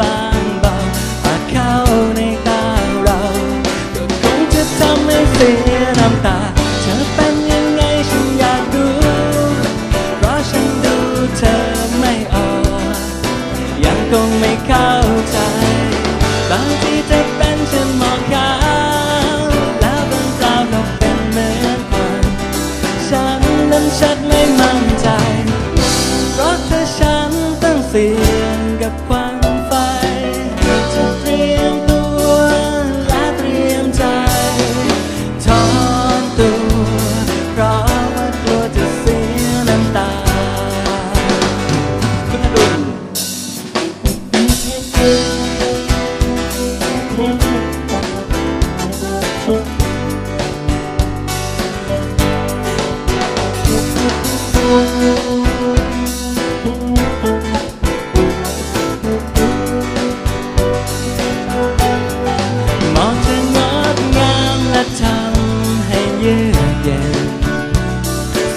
บางเบาอาจเข้าในตาเราก็คงจะทำให้เสียน้ำตา เธอเป็นยังไงฉันอยากรู้เพราะฉันดูเธอไม่ออกยังคงไม่เข้าใจบางทีเธอเป็นฉันมองข้าแล้วบางคราวก็เป็นเหมือนกันฉันนั้นชัด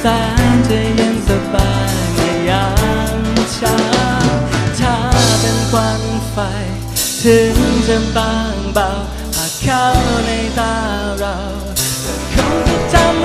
จะย็นสบายในยามเช้าถ้าเป็นควันไฟ ถึงจะบางเบาหากเข้าในตาเราแต่คงจะจำ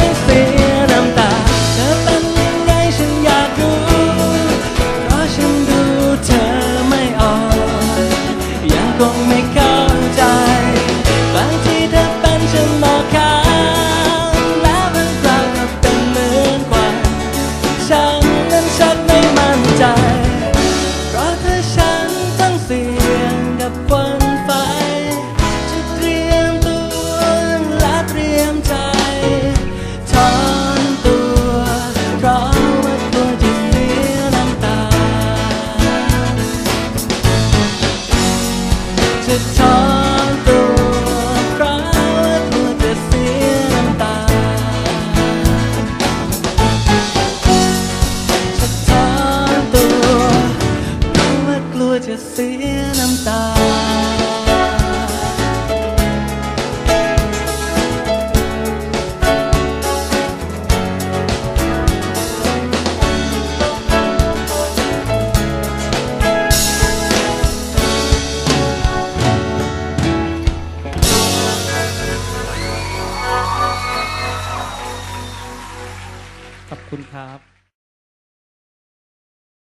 คุณครับ